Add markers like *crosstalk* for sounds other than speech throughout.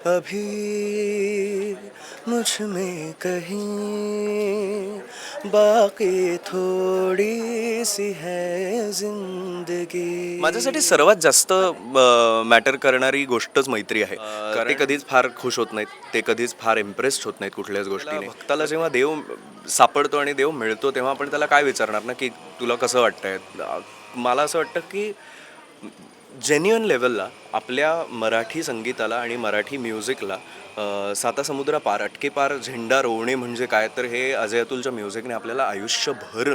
अभी मुझ में कहीं बाकी थोडी सी है जिंदगी। माझ्यासाठी सर्वात जास्त मॅटर करणारी गोष्टच मैत्री आहे. कारण ते कधीच फार खुश होत नाहीत ते कधीच फार इम्प्रेस्ड होत नाहीत कुठल्याच गोष्टीने. भक्ताला जेव्हा देव सापडतो आणि देव मिळतो तेव्हा आपण त्याला काय विचारणार ना की तुला कसं वाटतंय? मला असं वाटतं की जेन्युअन लेवलला आपल्या मराठी संगीताला आणि मराठी म्युझिकला अ, साता समुद्रा पार अटके पार झेंडा रोवणे म्हणजे काय? तर हे अजय अतुलच्या म्युझिकने आपल्याला आयुष्यभर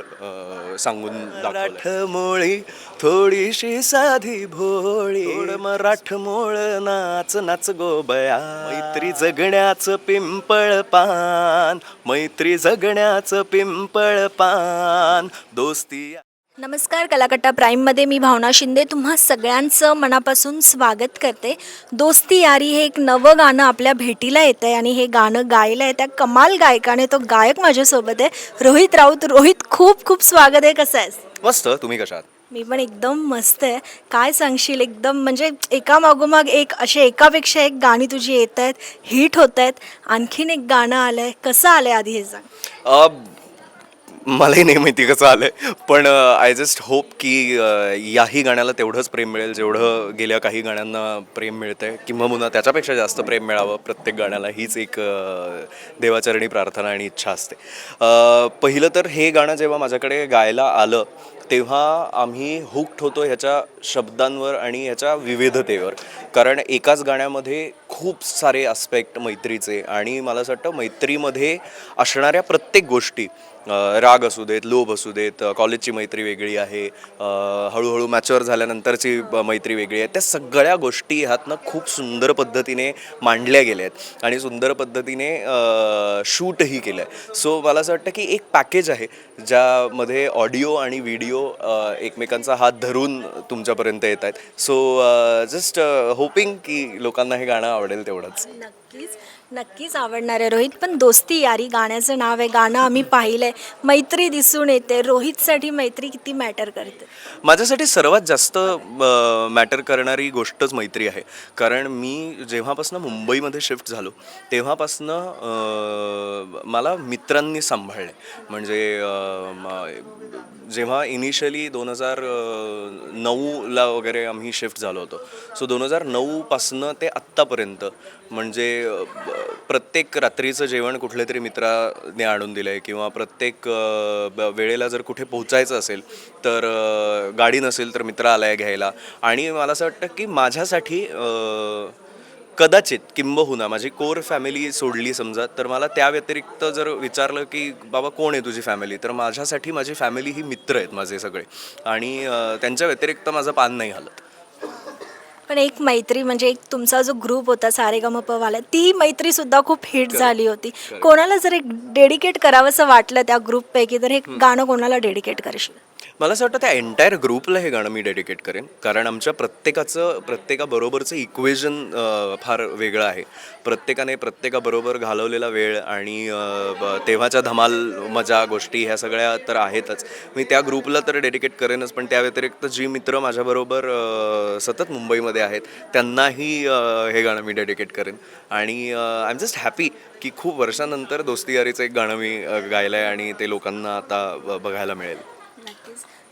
सांगून मराठमोळी थोडीशी साधी भोळी. मराठमोळ नाच नाच गोबया मैत्री जगण्याचं पिंपळ पान. मैत्री जगण्याचं पिंपळ पान. दोस्ती नमस्कार कलाकट्टा प्राईममध्ये मी भावना शिंदे तुम्हा सगळ्यांचं मनापासून स्वागत करते. दोस्ती यारी हे एक नवं गाणं आपल्या भेटीला येतं आहे आणि हे गाणं गायलं आहे. त्या कमाल गायकाने तो गायक माझ्यासोबत आहे. रोहित राऊत रोहित खूप खूप स्वागत आहे. कसं आहेस? मस्त. तुम्ही कशा मी पण एकदम मस्त आहे. काय सांगशील? एकदम म्हणजे एका मागोमाग एक असे एकापेक्षा एक गाणी तुझी येत आहेत. हिट होत आहेत. आणखीन एक गाणं आलं आहे कसं आलं आहे आधी हे सांग? मलाही नाही माहिती कसं आलं आहे पण आय जस्ट होप की याही गाण्याला तेवढंच प्रेम मिळेल जेवढं गेल्या काही गाण्यांना प्रेम मिळतंय किंवा त्याच्यापेक्षा जास्त प्रेम मिळावं प्रत्येक गाण्याला हीच एक देवाचरणी प्रार्थना आणि इच्छा असते. पहिलं तर हे गाणं जेव्हा माझ्याकडे गायला आलं तेव्हा आम्ही हुक्ड होतो ह्याच्या शब्दांवर आणि ह्याच्या विविधतेवर. कारण एकाच गाण्यामध्ये खूप सारे आस्पेक्ट मैत्रीचे आणि मला असं वाटतं मैत्रीमध्ये असणाऱ्या प्रत्येक गोष्टी राग असू देत लोभ असू देत कॉलेजची मैत्री वेगळी आहे हळूहळू मॅच्युअर झाल्यानंतरची मैत्री वेगळी आहे. त्या सगळ्या गोष्टी ह्यातनं खूप सुंदर पद्धतीने मांडल्या गेल्या आहेत आणि सुंदर पद्धतीने शूटही केलं आहे सो मला असं वाटतं की एक पॅकेज आहे ज्यामध्ये ऑडिओ आणि व्हिडिओ एकमेकांचा हात धरून तुमच्यापर्यंत येत आहेत. सो जस्ट होपिंग की लोकांना हे गाणं आवडेल तेवढंच. नक्कीच नक्कीच आवडणार आहे. रोहित पण दोस्ती यारी गाण्याचं नाव आहे गाणं आम्ही पाहिलं आहे मैत्री दिसून येते. रोहितसाठी मैत्री किती मॅटर करते? माझ्यासाठी सर्वात जास्त मॅटर करणारी गोष्टच मैत्री आहे. कारण मी जेव्हापासनं मुंबईमध्ये शिफ्ट झालो तेव्हापासनं मला मित्रांनी सांभाळले. म्हणजे जेव्हा इनिशियली दोन हजार नऊला वगैरे आम्ही शिफ्ट झालो होतो. सो दोन हजार नऊपासनं ते आत्तापर्यंत म्हणजे प्रत्येक रात्रीचं जेवण कुठल्या तरी मित्राने आणून दिलं आहे किंवा प्रत्येक प्रत्येक ब- वेळेला जर कुठे पोहोचायचं असेल तर गाडी नसेल तर मित्र आला आहे घ्यायला. आणि मला असं वाटतं की माझ्यासाठी कदाचित किंबहुना माझी कोर फॅमिली सोडली समजा तर मला त्या व्यतिरिक्त जर विचारलं की बाबा कोण आहे तुझी फॅमिली? तर माझ्यासाठी माझी फॅमिली ही मित्र आहेत माझे सगळे. आणि त्यांच्या व्यतिरिक्त माझं पान नाही हलत. पण एक मैत्री म्हणजे एक तुमचा जो ग्रुप होता सारेगमपवाला ती मैत्री सुद्धा खूप हिट झाली होती. कोणाला जर एक डेडिकेट करावंसं वाटलं त्या ग्रुपपैकी तर हे गाणं कोणाला डेडिकेट करशील? मला असं वाटतं त्या एंटायर ग्रुपला हे गाणं मी डेडिकेट करेन. कारण आमच्या प्रत्येकाचं प्रत्येकाबरोबरचं इक्वेजन फार वेगळं आहे. प्रत्येकाने प्रत्येकाबरोबर घालवलेला वेळ आणि तेव्हाच्या धमाल मजा गोष्टी ह्या सगळ्या तर आहेतच. मी त्या ग्रुपला तर डेडिकेट करेनच पण त्या व्यतिरिक्त जी मित्र माझ्याबरोबर सतत मुंबईमध्ये आहेत. त्यांनाही हे गाणं मी डेडिकेट करेन. आणि आय एम जस्ट हॅपी की खूप वर्षानंतर दोस्ती यारीचं एक गाणं मी गायलं आहे आणि ते लोकांना आता बघायला मिळेल.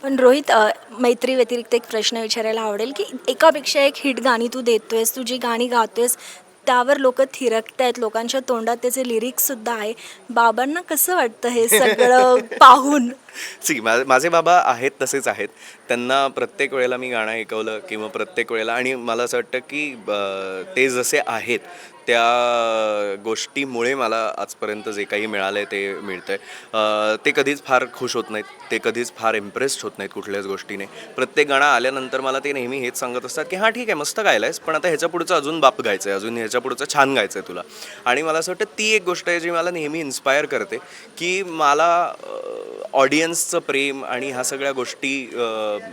पण रोहित मैत्री व्यतिरिक्त एक प्रश्न विचारायला आवडेल की एकापेक्षा एक हिट गाणी तू देतोयस तू जी गाणी गातोयस त्यावर लोक थिरकत आहेत लोकांच्या तोंडात त्याचे लिरिक्स सुद्धा आहे. बाबांना कसं वाटतं हे सगळं *laughs* पाहून? *laughs* सी मा माझे बाबा आहेत तसेच आहेत. त्यांना प्रत्येक वेळेला मी गाणं ऐकवलं किंवा प्रत्येक वेळेला आणि मला असं वाटतं की ते जसे आहेत त्या गोष्टीमुळे मला आजपर्यंत जे काही मिळालं आहे ते मिळतं आहे ते कधीच फार खुश होत नाहीत. ते कधीच फार इम्प्रेस्ड होत नाहीत कुठल्याच गोष्टीने. प्रत्येक गाणं आल्यानंतर मला ते नेहमी हेच सांगत असतात की हां ठीक आहे मस्त गायला आहेस पण आता ह्याच्या पुढचं अजून बाप गायचं आहे अजून ह्याच्या पुढचं छान गायचं आहे तुला. आणि मला असं वाटतं ती एक गोष्ट आहे जी मला नेहमी इन्स्पायर करते की मला ऑडियन्स ऑडियन्सचं प्रेम आणि ह्या सगळ्या गोष्टी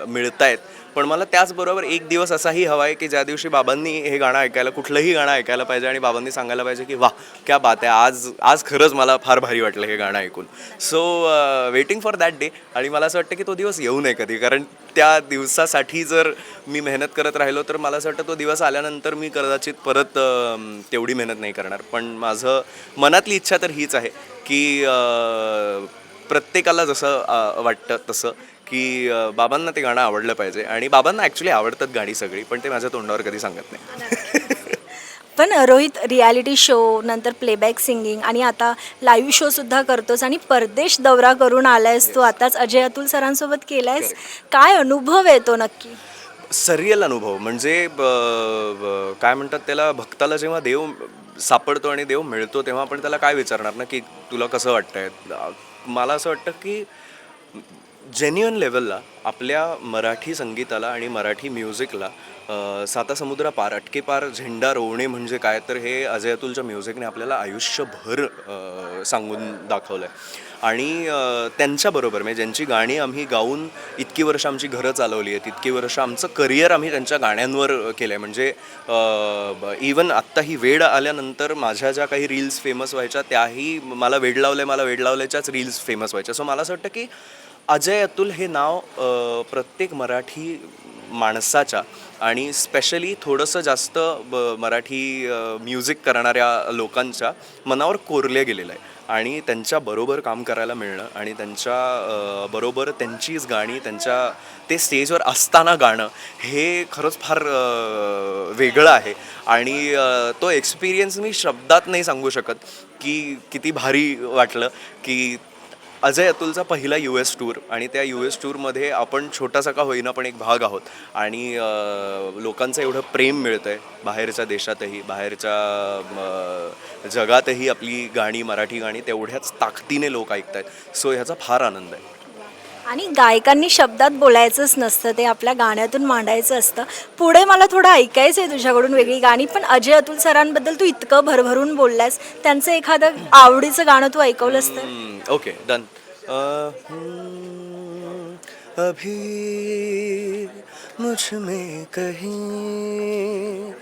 मिळत आहेत पण मला त्याचबरोबर एक दिवस असाही हवा आहे की ज्या दिवशी बाबांनी हे गाणं ऐकायला कुठलंही गाणं ऐकायला पाहिजे आणि बाबांनी सांगायला पाहिजे की वा क्या बात आहे. आज आज खरंच मला फार भारी वाटलं हे गाणं ऐकून. So waiting for that day आणि मला असं वाटतं की तो दिवस येऊ नये कधी. कारण त्या दिवसासाठी जर मी मेहनत करत राहिलो तर मला असं वाटतं तो दिवस आल्यानंतर मी कदाचित परत तेवढी मेहनत नाही करणार. पण माझं मनातली इच्छा तर हीच आहे की प्रत्येकाला जसं वाटतं तसं की बाबांना ते गाणं आवडलं पाहिजे आणि बाबांना ॲक्च्युली आवडतात गाणी सगळी पण ते माझ्या तोंडावर कधी सांगत नाही. *laughs* पण रोहित रियालिटी शो नंतर प्लेबॅक सिंगिंग आणि आता लाईव्ह शो सुद्धा करतोस आणि परदेश दौरा करून आलायस तू. आताच अजय अतुल सरांसोबत केलायस. काय अनुभव येतो नक्की? सरियल अनुभव म्हणजे काय म्हणतात त्याला भक्ताला जेव्हा देव सापडतो आणि देव मिळतो तेव्हा आपण त्याला काय विचारणार ना की तुला कसं वाटतंय? मला असं वाटतं की जेन्युअन लेवलला आपल्या मराठी संगीताला आणि मराठी म्युझिकला सातासमुद्रा साता समुद्रा पार अटके पार झेंडा रोवणे म्हणजे काय? तर हे अजय अतुलच्या म्युझिकने आपल्याला आयुष्यभर सांगून दाखवलं आहे आणि त्यांच्याबरोबर म्हणजे ज्यांची गाणी आम्ही गाऊन इतकी वर्ष आमची घरं चालवली आहेत इतकी वर्ष आमचं करिअर आम्ही त्यांच्या गाण्यांवर केलं आहे म्हणजे इवन आत्ता ही वेड आल्यानंतर माझ्या ज्या काही रील्स फेमस व्हायच्या त्याही मला वेड लावले मला वेड लावल्याच्याच रील्स फेमस व्हायच्या. सो मला असं वाटतं की अजय अतुल हे नाव प्रत्येक मराठी माणसाच्या आणि स्पेशली थोडंसं जास्त ब- मराठी म्युझिक करणाऱ्या लोकांच्या मनावर कोरले गेलेलं आहे. आणि त्यांच्याबरोबर काम करायला मिळणं आणि त्यांच्या बरोबर त्यांचीच गाणी त्यांच्या ते स्टेजवर असताना गाणं हे खरंच फार वेगळं आहे. आणि तो एक्सपिरियन्स मी शब्दात नाही सांगू शकत की किती भारी वाटलं की अजय अतुलचा पहिला यू एस टूर आणि त्या यू एस टूरमध्ये आपण छोटासा का होईना पण एक भाग आहोत. आणि लोकांचं एवढं प्रेम मिळतं आहे बाहेरच्या देशातही बाहेरच्या जगातही आपली गाणी मराठी गाणी तेवढ्याच ताकदीने लोक ऐकत आहेत सो ह्याचा फार आनंद आहे. आणि गायकांनी शब्दात बोलायचंच नसतं ते आपल्या गाण्यातून मांडायचं असतं. पुढे मला थोडं ऐकायचं आहे तुझ्याकडून वेगळी गाणी पण अजय अतुल सरांबद्दल तू इतकं भरभरून बोललास त्यांचं एखादं आवडीचं गाणं तू ऐकवलंस तर? ओके डन अभी मुझ में कहीं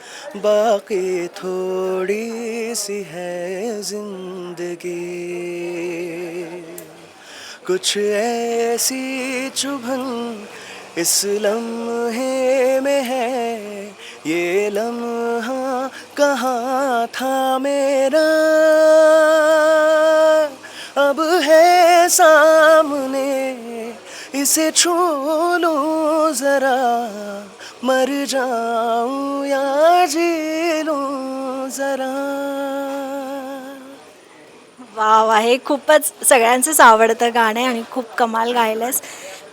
बाकी थोड़ी सी है जिंदगी। कुछ ऐसी चुभन इस लम्हे में है। ये लम्हा कहाँ था मेरा? अब है सामने इसे छू लो जरा। मर जाऊं या जी लूं जरा। वा वा हे खूपच सगळ्यांचंच आवडतं गाणं आहे आणि खूप कमाल गायलंस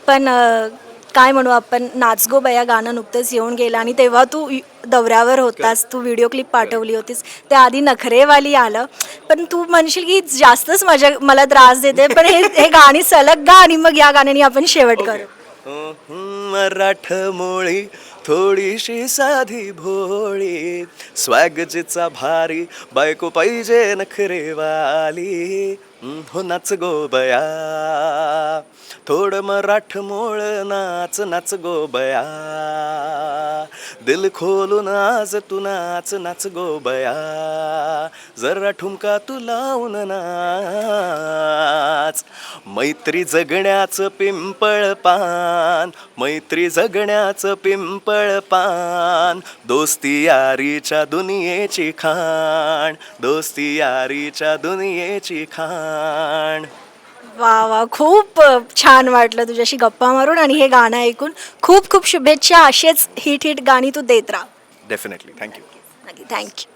पण अं, काय म्हणू आपण नाच गो बया गाणं नुकतंच येऊन गेलं आणि तेव्हा तू इ- दौऱ्यावर होतास तू व्हिडिओ क्लिप पाठवली होतीस. त्याआधी नखरेवाली आलं. पण तू म्हणशील की जास्तच माझ्या मला त्रास देते पण हे हे गाणी सलग गा आणि मग या गाण्याने आपण शेवट करू. मराठ मोळी थोडीशी साधी भोळी. स्वॅगजीचा भारी बायको पाहिजे नखरेवाली. हम्म, हो नाच गो बया. थोडं मराठ मोळ नाच नाच गो बया. दिल खोलून आज तू नाच नाच गो बया. जरा ठुमका तू लावून नाच. मैत्री जगण्याचं पिंपळ पान मैत्री जगण्याचं पिंपळ पान. दोस्ती यारीच्या दुनियेची खाण दोस्ती यारीच्या दुनियेची खाण. वा वा. खूप छान वाटलं तुझ्याशी गप्पा मारून आणि हे गाणं ऐकून खूप खूप शुभेच्छा. असेच हिट हिट गाणी तू देत राहा. डेफिनेटली थँक्यू नक्की. थँक्यू